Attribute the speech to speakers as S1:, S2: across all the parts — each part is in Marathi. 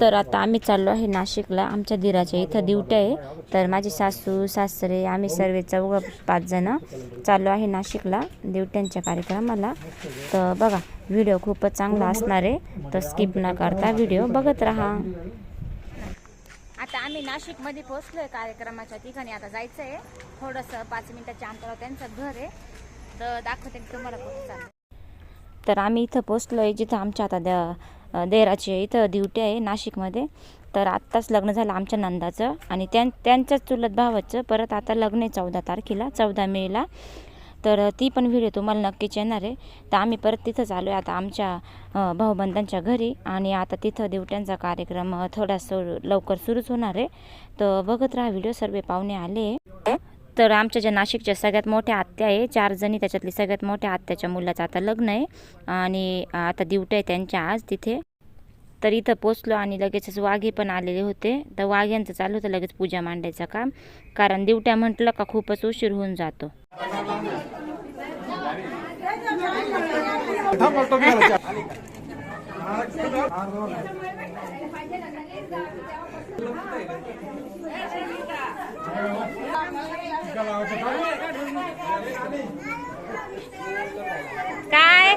S1: तर आता आम्ही चाललो आहे नाशिकला. आमच्या दिराच्या इथं ड्युट्या आहे. तर माझे सासू सासरे आम्ही सर्व चौघ पाच जण चाललो आहे नाशिकला ड्युट्यांच्या कार्यक्रमाला. तर बघा व्हिडिओ खूपच चांगला असणार आहे. तर स्किप न करता व्हिडिओ बघत राहा. आता आम्ही नाशिकमध्ये पोहोचलोय कार्यक्रमाच्या ठिकाणी. आता जायचं आहे थोडंसं पाच मिनिटाच्या अंतरावर त्यांचं घर आहे. तर दाखवते तुम्हाला कुठे चाललं तर आम्ही इथं पोचलो आहे जिथं आमच्या आता देराची इथं ड्युटी आहे नाशिकमध्ये. तर आत्ताच लग्न झालं आमच्या नंदाचं आणि त्यां त्यांच्याच चुलत भावाचं. परत आता लग्न आहे चौदा तारखेला चौदा मेला. तर ती पण व्हिडिओ तुम्हाला नक्कीच येणार आहे. तर आम्ही परत तिथंच आलो आहे आता आमच्या भाऊबंधांच्या घरी. आणि आता तिथं दिवट्यांचा कार्यक्रम थोडा सो लवकर सुरूच होणार आहे. तर बघत राहा व्हिडिओ सर्व पाहुणे आले. तर आमच्या ज्या नाशिकच्या सगळ्यात मोठ्या आत्या आहे चार जणी त्याच्यातली सगळ्यात मोठ्या आत्याच्या मुलाचं आता लग्न आहे. आणि आता दिवट्या आहे त्यांच्या आज तिथे. तर इथं पोचलो आणि लगेचच वाघे पण आलेले होते. तर वाघ्यांचं चालू होतं लगेच पूजा मांडायचं काम. कारण दिवट्या म्हटलं का खूपच उशीर होऊन जातो. काय?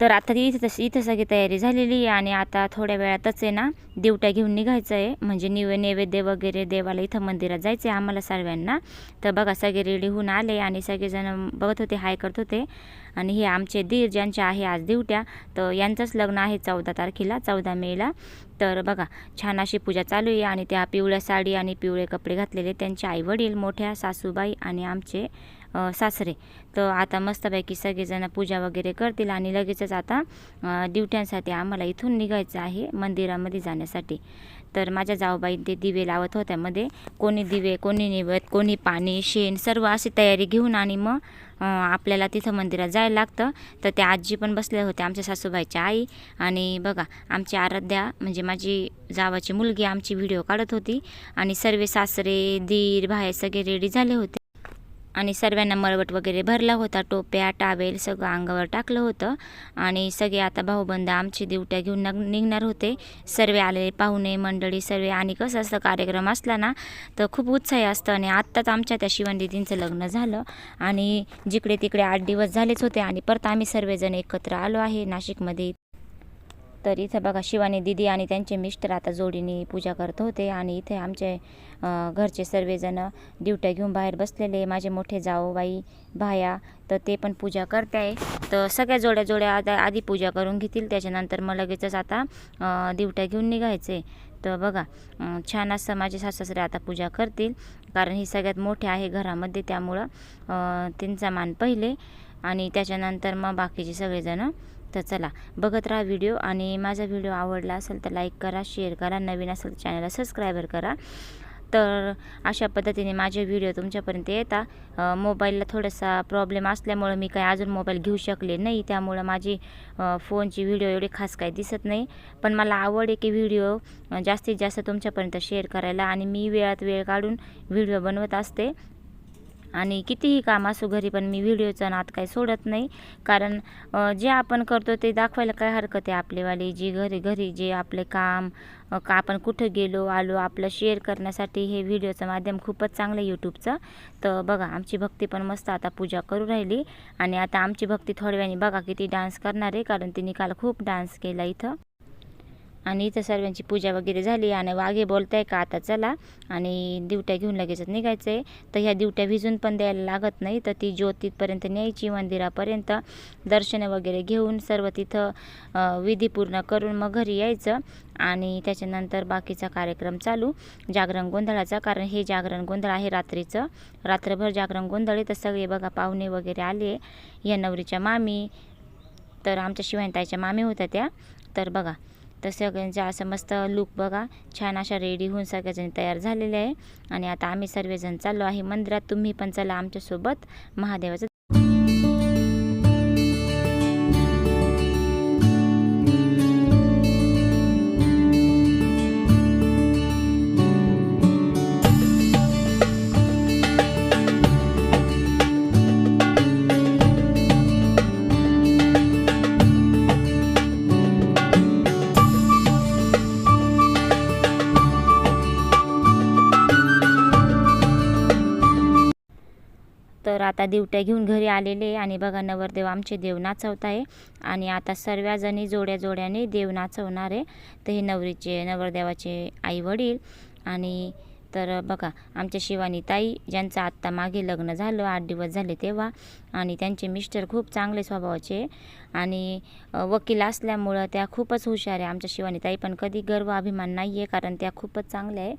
S1: तर आता ती इथं तशी इथं सगळी तयारी झालेली आहे आणि आता थोड्या वेळातच आहे ना दिवट्या घेऊन निघायचं आहे म्हणजे निव नैवेद्य वगैरे देवाला इथं मंदिरात जायचं आहे आम्हाला सर्वांना. तर बघा सगळे रेडी होऊन आले आणि सगळेजण बघत होते हाय करत होते. आणि हे आमचे दीर ज्यांचे आहे आज दिवट्या तर यांचंच लग्न आहे चौदा तारखेला चौदा मेला. तर बघा छान अशी पूजा चालू आहे आणि त्या पिवळ्या साडी आणि पिवळे कपडे घातलेले त्यांचे आई वडील मोठ्या सासूबाई आणि आमचे सासरे. तर आता मस्तपैकी सगळेजण पूजा वगैरे करतील आणि लगेचच आता अ, ड्युट्यांसाठी आम्हाला इथून निघायचं आहे मंदिरामध्ये जाण्यासाठी. तर माझ्या जाऊबाई ते दिवे लावत होत्या मध्ये. कोणी दिवे कोणी निवत कोणी पाणी शेण सर्व अशी तयारी घेऊन आणि मग आपल्याला तिथं मंदिरात जायला लागतं. तर त्या आजी पण बसल्या होत्या आमच्या सासूबाईच्या आई. आणि बघा आमची आराध्या म्हणजे माझी जावाची मुलगी आमची व्हिडिओ काढत होती. आणि सर्व सासरे दीर बाहेर सगळे रेडी झाले होते. आणि सर्वांना मळवट वगैरे भरला होता. टोप्या टावेल सगळं अंगावर टाकलं होतं. आणि सगळे आता भाऊबंद आमची दिवट्या घेऊन निघणार होते. सर्व आलेले पाहुणे मंडळी सर्व. आणि कसं असतं कार्यक्रम असला ना तर खूप उत्साही असतं. आणि आत्ताच आमच्या त्या शिवंदीदींचं लग्न झालं. आणि जिकडे तिकडे आठ दिवस झालेच होते. आणि परत आम्ही सर्वजण एकत्र आलो आहे नाशिकमध्ये. तर इथं बघा शिवानी दिदी आणि त्यांचे मिस्टर आता जोडीने पूजा करत होते आणि इथे आमचे घरचे सर्वजण ड्युट्या घेऊन बाहेर बसलेले माझे मोठे जाऊबाई भाया तर ते पण पूजा करते आहे तर सगळ्या जोड्या जोड्या आता आधी पूजा करून घेतील. त्याच्यानंतर मग लगेचच आता दिवट्या घेऊन निघायचे तर बघा छान असं माझे सासरे आता पूजा करतील. कारण ही सगळ्यात मोठे आहे घरामध्ये. त्यामुळं त्यांचा मान पहिले. आणि त्याच्यानंतर मग बाकीचे सगळेजणं तर चला बघत राहा व्हिडिओ आणि माझा व्हिडिओ आवडला असेल तर लाईक करा शेअर करा नवीन असेल तर चॅनलला सबस्क्रायबर करा. तर अशा पद्धतीने माझे व्हिडिओ तुमच्यापर्यंत येतात मोबाईलला थोडासा प्रॉब्लेम असल्यामुळं मी काही अजून मोबाईल घेऊ शकले नाही. त्यामुळं माझी फोनची व्हिडिओ एवढी खास काही दिसत नाही. पण मला आवड आहे की व्हिडिओ जास्तीत जास्त तुमच्यापर्यंत शेअर करायला आणि मी वेळात वेळ काढून व्हिडिओ बनवत असते. आणि कितीही काम असो घरी पण मी व्हिडिओचा नात काही सोडत नाही. कारण जे आपण करतो ते दाखवायला काय हरकत आहे आपलेवाली? जी घरी घरी जे आपले काम का आपण कुठं गेलो आलो आपलं शेअर करण्यासाठी हे व्हिडिओचं माध्यम खूपच चांगलं आहे यूट्यूबचं तर बघा आमची भक्ती पण मस्त आता पूजा करू राहिली. आणि आता आमची भक्ती थोड्या वेळाने बघा किती डान्स करणार आहे कारण तिने काल खूप डान्स केला इथं. आणि इथं सर्वांची पूजा वगैरे झाली आणि वाघे बोलताय का आता चला. आणि दिवट्या घेऊन लगेचच निघायचं आहे तर ह्या दिवट्या भिजून पण द्यायला लागत नाही. तर ती ज्योतीपर्यंत न्यायची मंदिरापर्यंत दर्शनं वगैरे घेऊन सर्व तिथं विधी पूर्ण करून मग घरी यायचं. आणि त्याच्यानंतर बाकीचा कार्यक्रम चालू. जागरण गोंधळाचा कारण हे जागरण गोंधळ आहे रात्रीचं. रात्रभर जागरण गोंधळ आहे. तर सगळे बघा पाहुणे वगैरे आले. या नवरीच्या मामी तर आमच्या शिवायताईच्या मामी होत्या त्या. तर बघा तर सगळ्यांचं असं मस्त लुक बघा. छान अशा रेडी होऊन सगळ्याजणी तयार झालेले आहे. आणि आता आम्ही सर्वजण चाललो आहे मंदिरात. तुम्ही पण चला आमच्यासोबत. महादेवाचं तर आता दिवट्या घेऊन घरी आलेले आणि बघा नवरदेव आमचे देव नाचवत आहे. आणि आता सर्वजणी जोड्या जोड्याने देव नाचवणार आहे. तर हे नवरीचे नवरदेवाचे आई वडील आणि तर बघा आमच्या शिवानी ताई ज्यांचं आत्ता मागे लग्न झालं आठ दिवस झाले तेव्हा. आणि त्यांचे मिस्टर खूप चांगले स्वभावाचे आणि वकील असल्यामुळं त्या खूपच हुशार आहे. आमच्या शिवानी ताई पण कधी गर्व अभिमान नाही आहे कारण त्या खूपच चांगल्या आहे.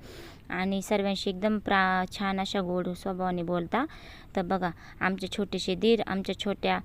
S1: आणि सर्वांशी एकदम प्रा छान अशा गोड स्वभावाने बोलता. तर बघा आमचे छोटेसे दीर आमच्या छोट्या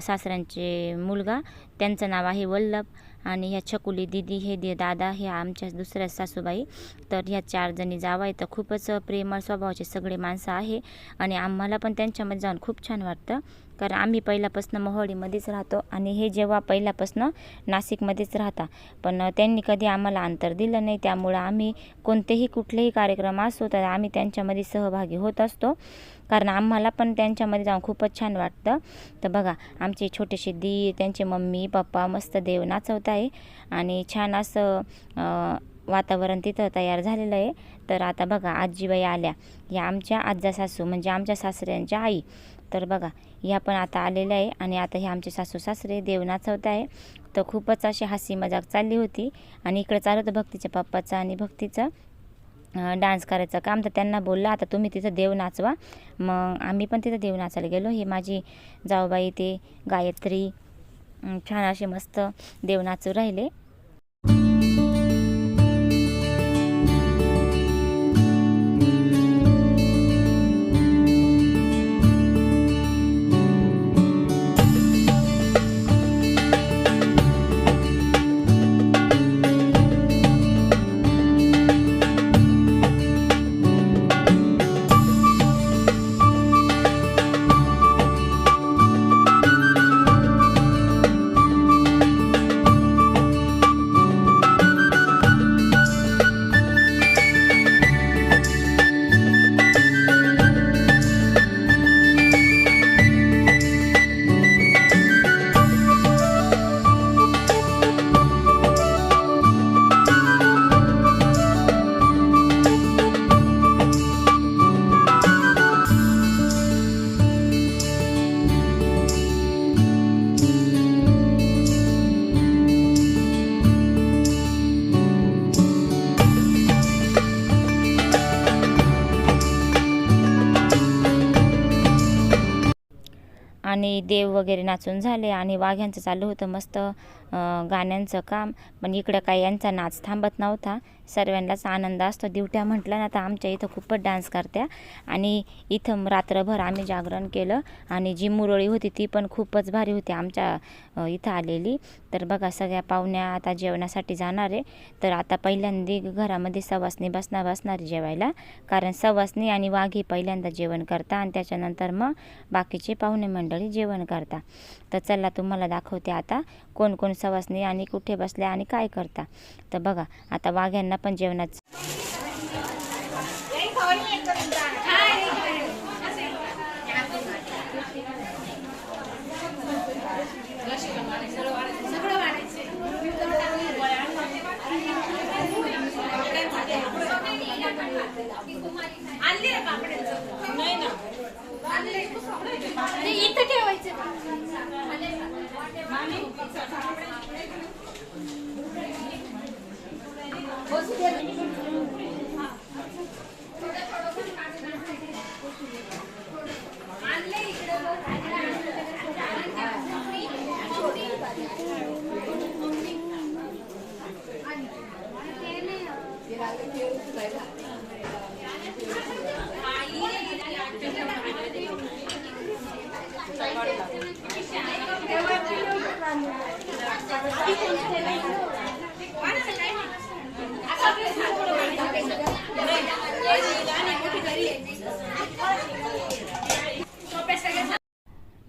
S1: सासऱ्यांचे मुलगा त्यांचं नाव आहे वल्लभ. आणि ह्या छकुली दिदी हे दे दादा हे आमच्या दुसऱ्या सासूबाई. तर ह्या चार जणी जावाय तर खूपच प्रेमळ स्वभावाचे सगळे माणसं आहे. आणि आम्हाला पण त्यांच्यामध्ये जाऊन खूप छान वाटतं. कारण आम्ही पहिल्यापासून मोहोळीमध्येच राहतो आणि हे जेव्हा पहिल्यापासून नाशिकमध्येच राहता. पण त्यांनी कधी आम्हाला अंतर दिलं नाही. त्यामुळं आम्ही कोणतेही कुठलेही कार्यक्रम असो तर आम्ही त्यांच्यामध्ये सहभागी होत असतो. कारण आम्हाला पण त्यांच्यामध्ये जाऊन खूपच छान वाटतं. तर बघा आमचे छोटेसे दी त्यांचे मम्मी पप्पा मस्त देव नाचवत आहे आणि छान असं वातावरण तिथं तयार झालेलं आहे. तर आता बघा आजीबाई आल्या. या आमच्या आजा सासू म्हणजे आमच्या सासऱ्यांच्या आई. तर बघा ह्या पण आता आलेल्या आहे आणि आता हे आमचे सासू सासरे देव नाचवत आहे. तर खूपच अशी हसी मजाक चालली होती आणि इकडे चालू होतं भक्तीच्या पप्पाचं आणि भक्तीचं डान्स करायचं काम. तर त्यांना बोललं आता तुम्ही तिथं देव नाचवा. मग आम्ही पण तिथं देव नाचायला गेलो. हे माझी जाऊबाई ते गायत्री छान असे मस्त देव नाचू राहिले. आणि देव वगैरे नाचून झाले आणि वाघ्यांचं चालू होतं मस्त. गाण्यांचं काम. पण इकडं काही यांचा नाच थांबत नव्हता. सर्वांनाच आनंद असतो. दिवट्या म्हटलं ना तर आमच्या इथं खूपच डान्स करत्या. आणि इथं रात्रभर आम्ही जागरण केलं. आणि जी मुरळी होती ती पण खूपच भारी होती. आमच्या इथं आलेली. तर बघा सगळ्या पाहुण्या आता जेवणासाठी जाणार आहे. तर आता पहिल्यांदा घरामध्ये सवासणी बसणार बसणार जेवायला. कारण सवासणी आणि वाघी पहिल्यांदा जेवण करता आणि त्याच्यानंतर मग बाकीचे पाहुणे मंडळी जेवण करता. तर चला तुम्हाला दाखवते आता कोण कोण सवासणी आणि कुठे बसल्या आणि काय करता? तर बघा आता वाघ्यांना पण जेवणाचं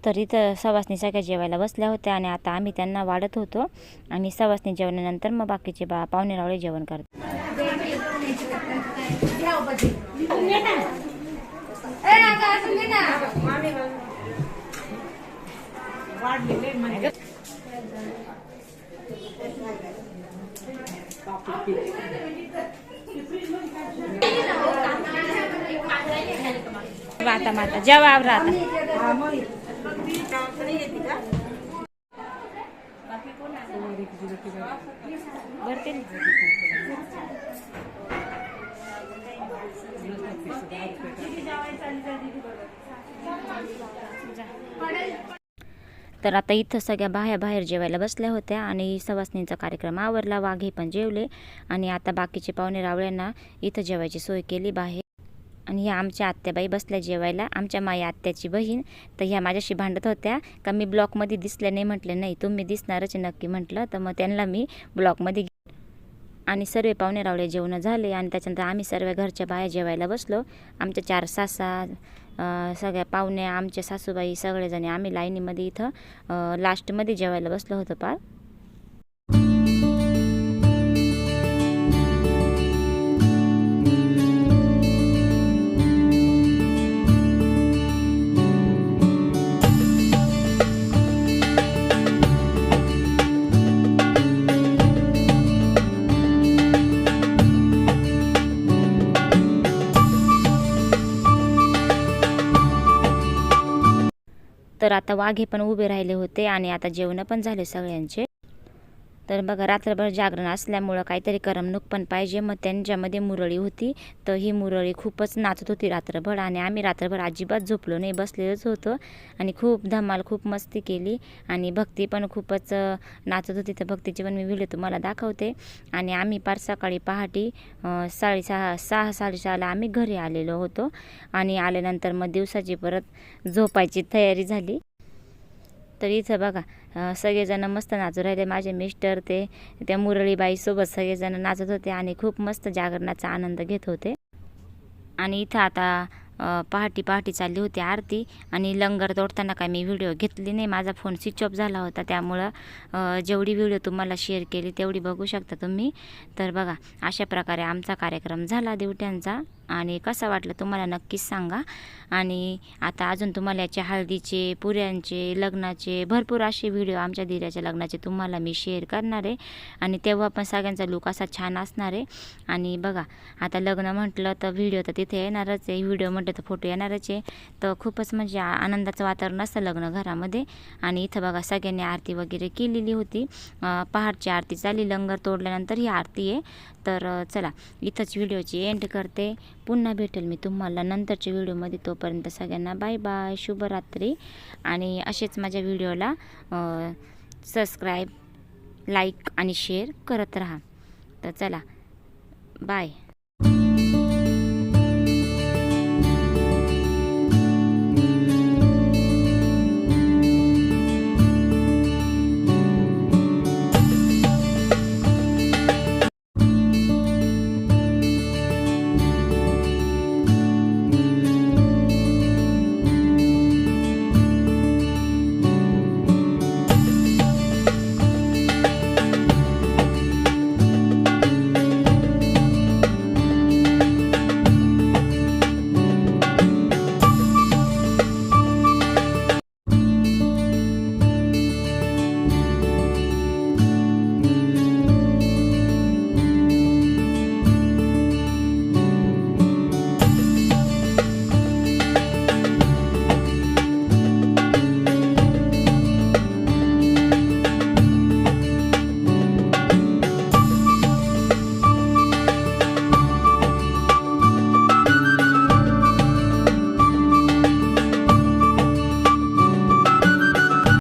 S1: तरी तर सवासनी सगळ्या जेवायला बसल्या होत्या आणि आता आम्ही त्यांना वाढत होतो. आणि सवासनी जेवणानंतर मग बाकीचे बा पाहुणेरावळे जेवण करतात
S2: ए
S1: माता माता जेवा आवरा भरते तर आता इथं सगळ्या बाह्या बाहेर जेवायला बसल्या होत्या आणि सवासणींचा कार्यक्रम आवरला वाघे पण जेवले आणि आता बाकीचे पाहुणे रावळ्यांना इथं जेवायची सोय केली बाहेर. आणि ह्या आमच्या आत्याबाई बसल्या जेवायला. आमच्या माई आत्याची बहीण. तर ह्या माझ्याशी भांडत होत्या. का मी ब्लॉकमध्ये दिसल्या नाही म्हटले. नाही तुम्ही दिसणारच नक्की म्हटलं. तर मग त्यांना मी ब्लॉकमध्ये घे- आणि सर्व पाहुणे रावळे जेवणं झाले. आणि त्याच्यानंतर आम्ही सर्व घरच्या बाया जेवायला बसलो. आमच्या चार सासा सगळ्या पाहुण्या आमच्या सासूबाई सगळेजणी आम्ही लाईनीमध्ये इथं लास्टमध्ये जेवायला बसलो होतो पार. आता वाघे पण उभे राहिले होते आणि आता जेवणं पण झाले सगळ्यांचे. तर बघा रात्रभर जागरण असल्यामुळं काहीतरी करमणूक पण पाहिजे. मग त्यांच्यामध्ये मुरळी होती. तर ही मुरळी खूपच नाचत होती रात्रभर आणि आम्ही रात्रभर अजिबात झोपलो नाही बसलेलोच होतो आणि खूप धमाल खूप मस्ती केली आणि भक्ती पण खूपच नाचत होती. तर भक्तीची पण मी व्हिडिओ तुम्हाला दाखवते. आणि आम्ही पार सकाळी पहाटे साडेसहा सहा साडेसहाला आम्ही घरी आलेलो होतो आणि आल्यानंतर मग दिवसाची परत झोपायची तयारी झाली. तर इथं बघा सगळेजण मस्त नाचू राहिले. माझे मिस्टर ते त्या मुरळीबाईसोबत सगळेजण नाचत होते आणि खूप मस्त जागरणाचा आनंद घेत होते. आणि इथं आता पहाटी पहाटी चालली होती आरती आणि लंगर तोडताना काय मी व्हिडिओ घेतली नाही. माझा फोन स्विच ऑफ झाला होता त्यामुळं जेवढी व्हिडिओ तुम्हाला शेअर केली तेवढी बघू शकता तुम्ही. तर बघा अशा प्रकारे आमचा कार्यक्रम झाला दिवट्यांचा. आणि कसा वाटलं तुम्हाला नक्कीच सांगा. आणि आता अजून तुम्हाला याचे हळदीचे पुऱ्यांचे लग्नाचे भरपूर असे व्हिडिओ आमच्या दिऱ्याच्या लग्नाचे तुम्हाला मी शेअर करणार आहे. आणि तेव्हा पण सगळ्यांचा लुक असा छान असणार आहे. आणि बघा आता लग्न म्हटलं तर व्हिडिओ तर तिथे येणारच आहे. व्हिडिओ म्हटलं तर फोटो येणारच आहे. तर खूपच म्हणजे आनंदाचं वातावरण असतं लग्न घरामध्ये. आणि इथं बघा सगळ्यांनी आरती वगैरे केलेली होती. पहाडची आरती चालली. लंगर तोडल्यानंतर ही आरती आहे. तर चला इथंच व्हिडिओची एंड करते. पुन्हा भेटेल मी तुम्हाला नंतरच्या व्हिडिओमध्ये. तोपर्यंत सगळ्यांना बाय बाय शुभरात्री. आणि असेच माझ्या व्हिडिओला सबस्क्राईब लाईक आणि शेअर करत राहा. तर चला बाय.